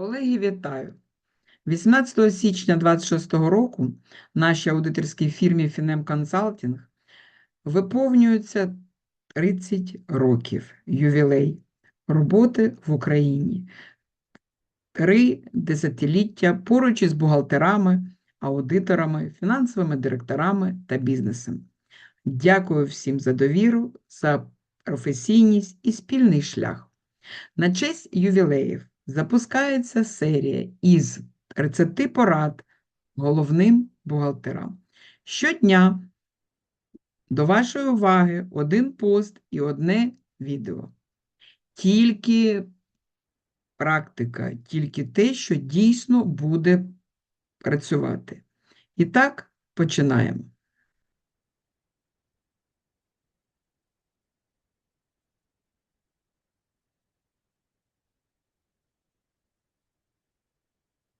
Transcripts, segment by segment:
Колеги, вітаю! 18 січня 2026 року нашій аудиторській фірмі Finem Consulting виповнюється 30 років ювілей роботи в Україні. Три десятиліття поруч із бухгалтерами, аудиторами, фінансовими директорами та бізнесом. Дякую всім за довіру, за професійність і спільний шлях. На честь ювілеїв запускається серія із 30 порад головним бухгалтерам. Щодня до вашої уваги один пост і одне відео. Тільки практика, тільки те, що дійсно буде працювати. І так, починаємо.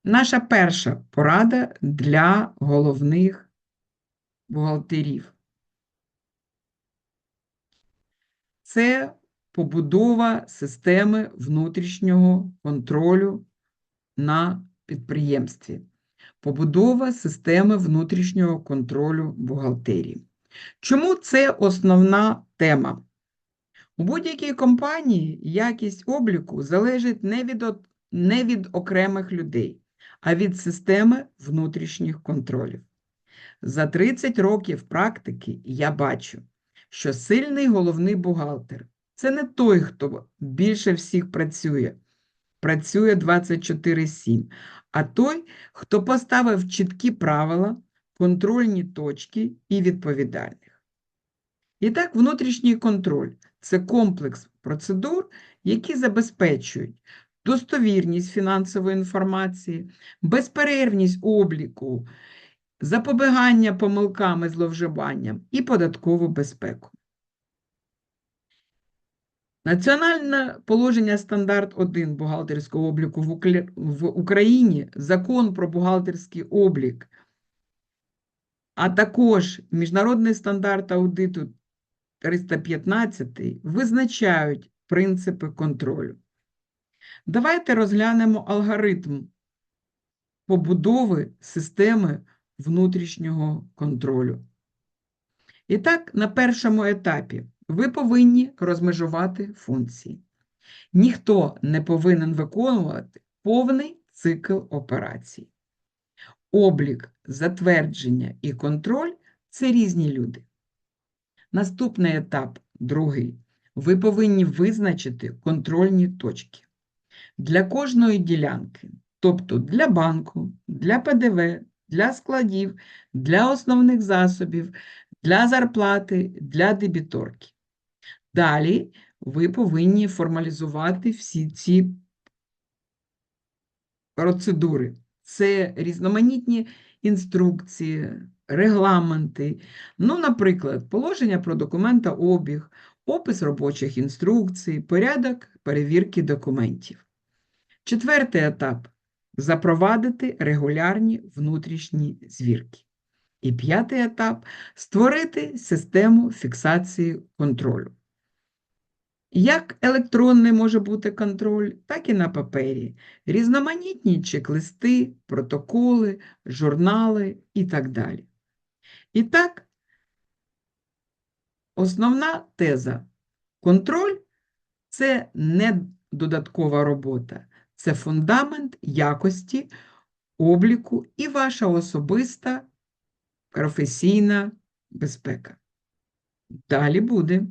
Наша перша порада для головних бухгалтерів. Це побудова системи внутрішнього контролю на підприємстві. Побудова системи внутрішнього контролю бухгалтерії. Чому це основна тема? У будь-якій компанії якість обліку залежить не від, не від окремих людей, а від системи внутрішніх контролів. За 30 років практики я бачу, що сильний головний бухгалтер це не той, хто більше всіх працює, працює 24/7, а той, хто поставив чіткі правила, контрольні точки і відповідальних. І так, внутрішній контроль це комплекс процедур, які забезпечують достовірність фінансової інформації, безперервність обліку, запобігання помилкам і зловживанням і податкову безпеку. Національне положення стандарт 1 бухгалтерського обліку в Україні, закон про бухгалтерський облік, а також міжнародний стандарт аудиту 315 визначають принципи контролю. Давайте розглянемо алгоритм побудови системи внутрішнього контролю. І так, на першому етапі ви повинні розмежувати функції. Ніхто не повинен виконувати повний цикл операцій. Облік, затвердження і контроль це різні люди. Наступний етап, другий. Ви повинні визначити контрольні точки для кожної ділянки, тобто для банку, для ПДВ, для складів, для основних засобів, для зарплати, для дебіторки. Далі ви повинні формалізувати всі ці процедури. Це різноманітні інструкції, регламенти. Ну, наприклад, положення про документообіг, опис робочих інструкцій, порядок перевірки документів. Четвертий етап запровадити регулярні внутрішні звірки. І п'ятий етап створити систему фіксації контролю. Як електронний може бути контроль, так і на папері. Різноманітні чек-листи, протоколи, журнали і так далі. І так, основна теза. Контроль – це не додаткова робота, це фундамент якості, обліку і ваша особиста професійна безпека. Далі буде.